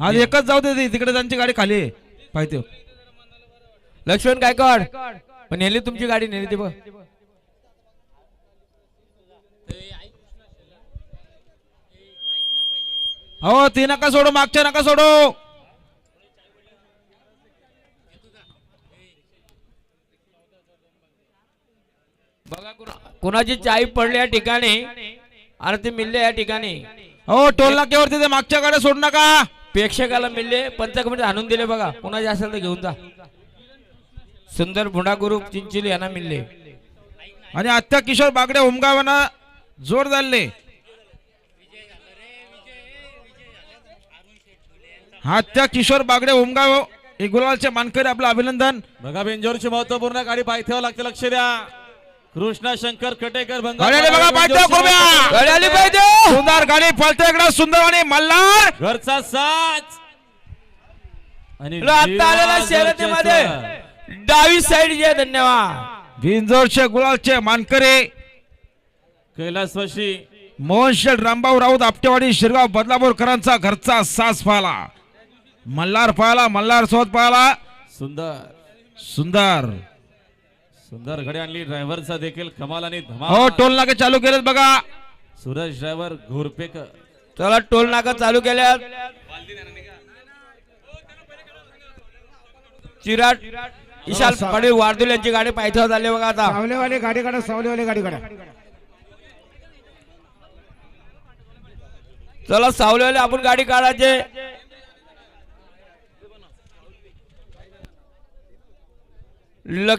आज एकच जाऊ दे ते, तिकडे त्यांची गाडी खाली आहे. पाहिजे लक्ष्मण गायकवाड पण नेली तुमची गाडी नेली ती बघ. हो ती नका सोडू मागच्या नका सोडू. बघा कुणा- कुणाची चाई पडली या ठिकाणी? आणि ते मिळले या ठिकाणी. हो टोल नाक्यावरती ते मागच्या गाड्या सोडू नका. प्रेक्षकाला मिळले पंचकमिटी आणून दिले बघा. कुणाचे असेल तर घेऊन जा. सुंदर भुंडा ग्रुप चिंचिली यांना मिळले. आणि आत्या किशोर बागडे उमगावांना जोर झाले आत्या किशोर बागडे उमगाव हे गुलालचे मानकरी आपलं अभिनंदन. बघा बेंजोरची महत्त्वपूर्ण गाडी पायथ्यावर लागते लक्ष द्या. कृष्णा शंकर कटेकर बघा पाहिजे सुंदर गाडी पळते इकडे सुंदर आणि मल्हार. घरचा साच आणि आता आलेला शर्यतीमध्ये. डावी साईड जे धन्यवाद. बिंजोरचे गुलालचे मानकरे. कैलासवाशी. मोहन शेठ रामभाऊ राऊत आपटेवाडी शिरगाव बदलापूरकरांचा घरचा सास पाहला. मल्हार पाहला मल्हार सोबत पाहला. सुंदर. सुंदर. सुंदर घडी आणली. ड्रायव्हरचा देखील कमाल आणि हो धमाल टोल नाके चालू केलेत बघा. सूरज ड्रायव्हर घोरपेकर. चला टोल नाका चालू केल्या चिराट इशाल पाटील वारदुल यांची गाडी पायथ्यावर झाली बघा आता. सावलेवाली गाडी काढा सावलेवाली गाडी काढा. चला सावलेवाले आपण गाडी काढायचे.